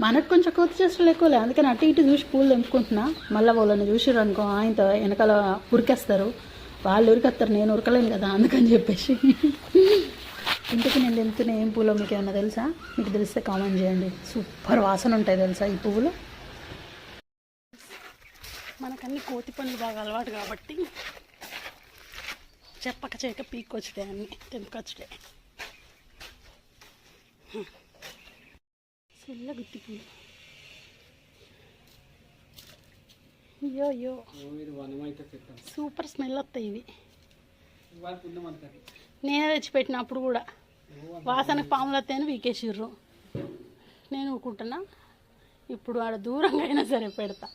మనకు కొంచెం కొత్త చేష్టలు ఎక్కువలే. అందుకని అటు ఇటు చూసి పూలు తెంపుకుంటున్నా. మళ్ళీ వాళ్ళని చూసిరు అనుకో ఆయనతో వెనకాల ఉరికేస్తారు. వాళ్ళు ఉరికేస్తారు నేను ఉరకలేను కదా అందుకని చెప్పేసి. ఇంటికి నేను తెంపుతున్న ఏం పూలో మీకు ఏమన్నా తెలుసా? మీకు తెలిస్తే కామెంట్ చేయండి. సూపర్ వాసన ఉంటాయి తెలుసా ఈ పువ్వులు? మనకన్నీ కోతి పనులు బాగా అలవాటు కాబట్టి చెప్పక చేయక పీక్కొచ్చుడే అన్ని తెంపుకొచ్చుడే చల్ల గుత్తి పూలు అయ్యో అయ్యో సూపర్ స్మెల్ వస్తాయి ఇవి నేనే తెచ్చిపెట్టినప్పుడు కూడా వాసనకు పాములు వస్తాయని వీకేసిర్రు నేను ఊరుకుంటున్నా ఇప్పుడు ఆడ దూరంగా అయినా సరే పెడతా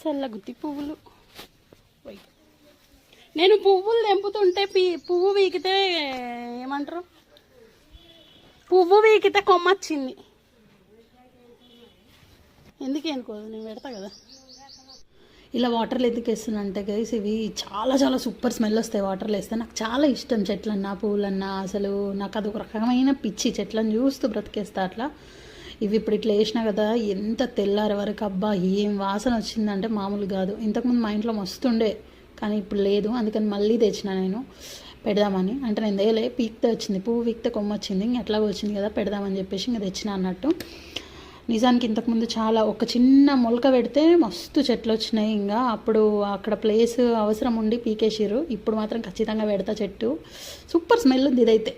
చల్లగుత్తి పువ్వులు. నేను పువ్వులు తెంపుతుంటే పీ పువ్వు వీకితే ఏమంటారు పువ్వు వీకితే కొమ్మ వచ్చింది ఎందుకే అనుకోదు నేను పెడతా కదా. ఇలా వాటర్లు ఎందుకు వేస్తున్నా అంటే గైస్ ఇవి చాలా చాలా సూపర్ స్మెల్ వస్తాయి వాటర్లు వేస్తే. నాకు చాలా ఇష్టం చెట్లన్నా పువ్వులన్నా అసలు నాకు అదొక రకమైన పిచ్చి. చెట్లను చూస్తూ బ్రతికేస్తా అట్లా. ఇవి ఇప్పుడు ఇట్లా వేసినా కదా ఎంత తెల్లారి వరకు అబ్బా ఏం వాసన వచ్చిందంటే మామూలు కాదు. ఇంతకుముందు మా ఇంట్లో మస్తుండే కానీ ఇప్పుడు లేదు. అందుకని మళ్ళీ తెచ్చిన నేను. పెడదామని. అంటే నేను దేలే పీక్తే వచ్చింది పువ్వు పీక్తే కొమ్మ వచ్చింది ఇంక ఎట్లాగో వచ్చింది కదా పెడదామని చెప్పేసి ఇంకా తెచ్చిన అన్నట్టు. నిజానికి ఇంతకుముందు చాలా ఒక చిన్న మొలక పెడితే మస్తు చెట్లు వచ్చినాయి ఇంకా. అప్పుడు అక్కడ ప్లేస్ అవసరం ఉండి పీకేసిర్రు. ఇప్పుడు మాత్రం ఖచ్చితంగా పెడతా చెట్టు. సూపర్ స్మెల్ ఉంది ఇదైతే.